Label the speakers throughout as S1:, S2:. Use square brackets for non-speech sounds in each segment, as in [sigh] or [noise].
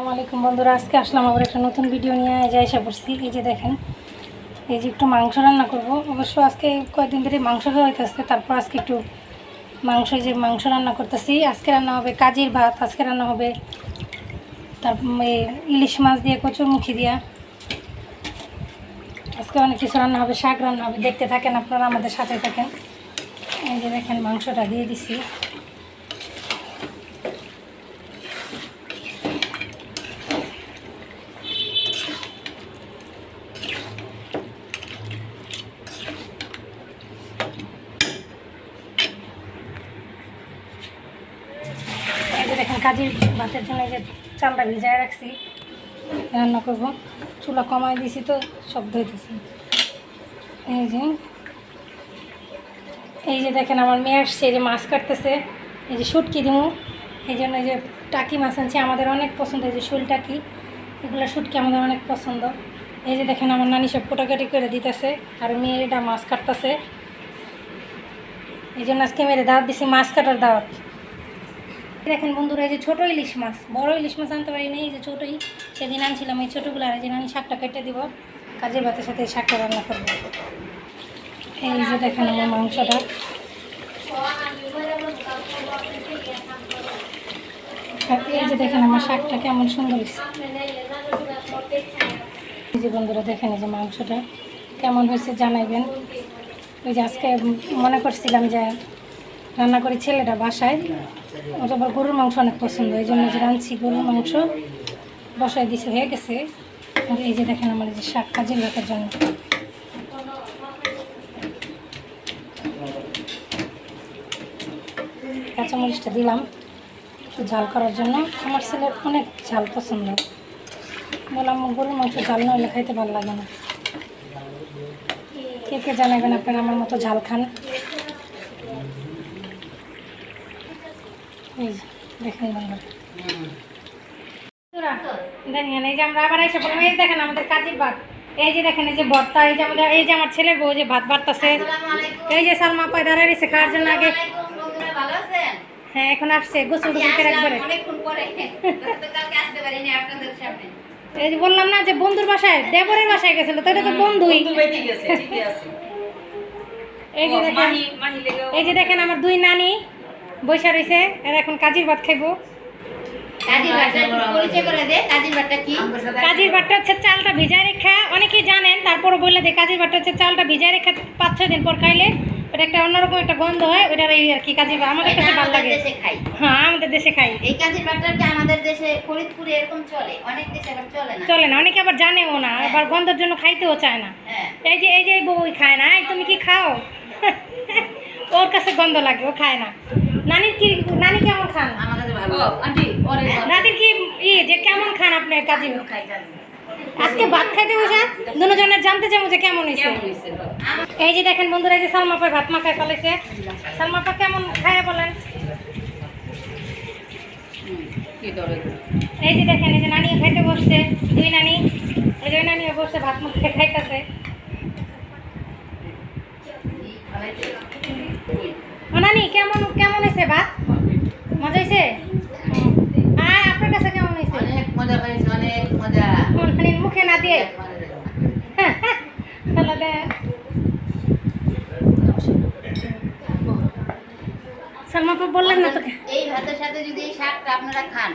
S1: আসসালামু আলাইকুম বন্ধুরা, আজকে আসলাম আবার একটা নতুন ভিডিও নিয়ে, এই যে এসে পড়ছি, এই যে দেখেন, এই যে একটু মাংস রান্না করব। অবশ্য আজকে কয়েকদিন ধরে মাংস খাওয়া হইতেছে, তারপর আজকে একটু মাংস যে মাংস রান্না করতেছি। আজকে রান্না হবে কাজির ভাত, আজকে রান্না হবে তারপর এই ইলিশ মাছ দিয়ে কচুর মুখি দিয়া। আজকে অনেক কিছু রান্না হবে, শাক রান্না হবে, দেখতে থাকেন আপনারা, আমাদের সাথে থাকেন। এই যে দেখেন, মাংসটা দিয়ে দিছি। দেখেন, কাজের ভাতের জন্য যে চালটা ভিজায় রাখছি, রান্না করব। চুলা কমাই দিছি তো শব্দ হইতেছে এই যে এই যে দেখেন, আমার মেয়ে আসছে যে মাছ কাটতেছে, এই যে শুটকি দিমু। এই জন্য যে টাকি মাছ আনছি, আমাদের অনেক পছন্দ, এই যে শোল টাকি, এগুলো শুটকি আমাদের অনেক পছন্দ। এই যে দেখেন আমার নানি সব কোটাকাটি করে দিতেছে, আর মেয়েটা মাছ কাটতেছে। এই জন্য আজকে মেয়ের দাওয়াত দিছি মাছ কাটার দাওয়াত। দেখেন বন্ধুরা, এই যে ছোটো ইলিশ মাছ, বড় ইলিশ মাছ আনতে পারিনি এই যে ছোটোই। সেদিন আনছিলাম এই ছোটোগুলো, আর এই যে নানি শাকটা কেটে দিব, কাজের ভাতের সাথে শাকটা রান্না করব। এই যে দেখেন আমার মাংসটা। এই যে দেখেন আমার শাকটা কেমন সুন্দর যে বন্ধুরা, দেখেন যে মাংসটা কেমন হয়েছে জানাইবেন। ওই যে আজকে মনে করছিলাম যে রান্না করি ছেলেটা বাসায় ওর আবার গরুর মাংস অনেক পছন্দ, এই জন্য যে রাঁধছি গরুর মাংস, বসায় দিছে, হয়ে গেছে। এই যে দেখেন আমার যে শাক কাজের লোকের জন্য। কাঁচামরিচটা দিলাম ঝাল করার জন্য। আমার ছেলের অনেক ঝাল পছন্দ। বললাম গরুর মাংস ঝাল না হলে খাইতে ভালো লাগে না। কে কে জানাবেন আপনারা আমার মতো ঝাল খান? এই যে, দেখেন বন্ধুরা। বন্ধুরা, দেখেন এই যে আমরা আবার এসে বললাম এই দেখেন আমাদের কাজের এই যে দেখেন এই যে ভর্তা এই যে আমাদের এই যে আমার ছেলের বউ যে ভাত বাড়তেছে। এই যে সালমা পায় দাঁড়ায় রয়েছে খাওয়ার জন্য আগে? হ্যাঁ এখন আসছে গোসল গোসল করে একবারে। এই যে বললাম না যে বন্ধুর বাসায় দেবরের বাসায় গেছিল তো এটা তো বন্ধুই এই যে দেখেন এই যে দেখেন আমার দুই নানি বৈশা রয়েছে এরা এখন কাজির ভাত খাইবো। কাজির ভাতটা হচ্ছে চালটা ভিজায় রেখা তারপরে বললে যে কাজির ভাতটা হচ্ছে চালটা ভিজায় রেখা পাঁচ ছয় দিন পর খাইলে ওটা একটা অন্যরকম একটা গন্ধ হয় ওটার এই আর কি ভাত আমাদের কাছে ভালো লাগে। হ্যাঁ আমাদের দেশে খাই।
S2: এই কাজের বাটারটা আমাদের দেশে ফরিদপুরে এরকম চলে অনেক দেশে আবার চলে না।
S1: চলে না অনেকে আবার জানেও না আবার গন্ধের জন্য খাইতেও চায় না।
S2: হ্যাঁ।
S1: এই যে এই যে এই বউই খায় না এই তুমি কি খাও? [laughs] ওর কাছে গন্ধ লাগে ও খায় না। নানির কি নানি কেমন খান?
S2: আমাদের ভালো আন্টি
S1: নানির কি ই যে কেমন খান আপনি কাজী। আজকে ভাত খাইতে বসে দুজনের জানতে চাবো যে কেমন হয়েছে এই যে দেখেন বন্ধুরা এই যে সালমা পায় ভাত মাখায় ফেলেছে। সালমা পা কেমন খায় বলেন? এই যে দেখেন এই যে নানি খাইতে বসছে দুই নানি। এই যে ওই নানিও বসে ভাত মাখায় খাইতেছে। ও নানি কেমন কেমন হয়েছে ভাত? মজা হয়েছে
S2: অনেক মজা পাইছে অনেক মজা
S1: ও নানির মুখে না দিয়ে
S2: অনেক মজা।
S1: তাহলে দেখ। সালমা আপা বললেন না তোকে?
S2: এই ভাতের সাথে যদি এই শাকটা আপনারা খান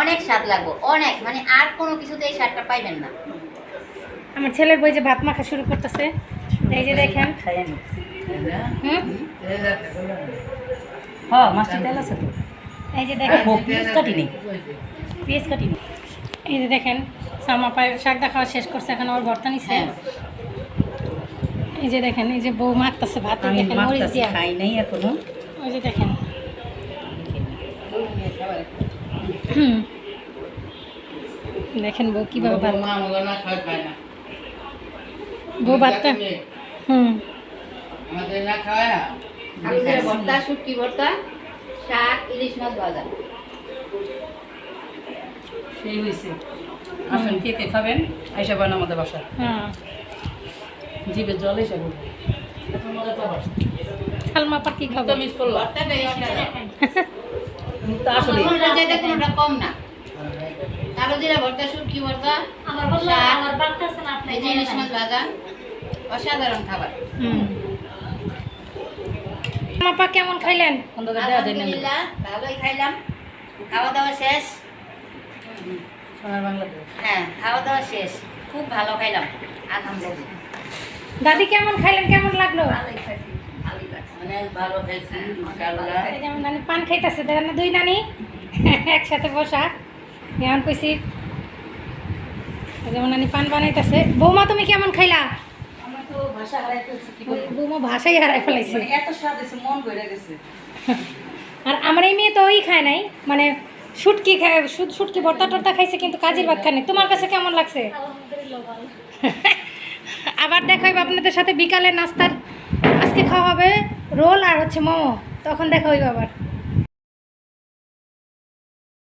S2: অনেক স্বাদ লাগবে অনেক। মানে আর কোনো কিছুতে এই স্বাদটা পাইবেন না।
S1: আমার ছেলের বই যে ভাত মাখা শুরু করতেছে এই যে দেখেন। হুম?
S3: হ্যাঁ মাছটি তেল আছে তো?
S1: এই যে দেখেন।
S3: পিস কাটিনি
S1: পিস কাটিনি এই যে দেখেন সালমা পায় শাকটা খাওয়া শেষ করছে এখন আবার ভর্তা নিছে।
S2: হ্যাঁ।
S1: এই যে দেখেন এই যে বউ মাখতেছে ভাত দেখেন মরিচ দিয়া।
S3: খাই নাই এখনও।
S1: ওই যে দেখেন। দেখেন বউ কীভাবে ভাত বউ ভাতটা হুম।
S2: আলু দিয়ে ভর্তা শুটকি ভর্তা শাক ইলিশ মাছ ভাজা।
S3: সেই হয়েছে আসেন কে কে খাবেন? আইসা বান আমাদের বাসা
S1: হ্যাঁ।
S3: জিভে জল এসে মজা
S1: কি খাব?
S3: মিস করলাম।
S2: ভর্তাটা এই স্বাদ।
S3: তা আসলে।
S2: কোনোটা কম না। কারও কলজিরা ভর্তা শুটকি ভর্তা
S4: আমার বলল
S2: শাক,
S4: আমার বাচ্চা আছে না আপনি
S2: এই যে ইলিশ মাছ ভাজা অসাধারণ খাবার।
S1: হুম। কেমন খাইলেন?
S2: আলহামদুলিল্লাহ ভালোই খাইলাম। খাওয়া দাওয়া শেষ হ্যাঁ খাওয়া দাওয়া শেষ। খুব ভালো খাইলাম আলহামদুলিল্লাহ।
S1: দাদি কেমন খাইলেন? কেমন লাগল?
S3: অনেক ভালো খাইছি।
S1: নানি পান খাইতেছে দেখেন না দুই নানি [laughs] একসাথে বসা। যেমন কইছি যেমন নানি পান বানাইতেছে। বৌমা তুমি কেমন খাইলা?
S3: আমরা তো ভাষা হারাই ফেলছি কি বলব
S1: বৌমা ভাষাই হারাই ফেলাইছে।
S3: মানে এত স্বাদ হয়েছে মন ভরে গেছে। [laughs]
S1: আর আমার এই মেয়ে তো ওই খায় নাই মানে শুটকি খায় শুট- শুটকি ভর্তা টর্তা খাইছে কিন্তু কাজের ভাত খায় নাই। তোমার কাছে কেমন লাগছে? আবার দেখাইব আপনাদের সাথে বিকালে নাস্তার আজকে খাওয়া হবে রোল আর হচ্ছে মোমো তখন দেখা হইব আবার।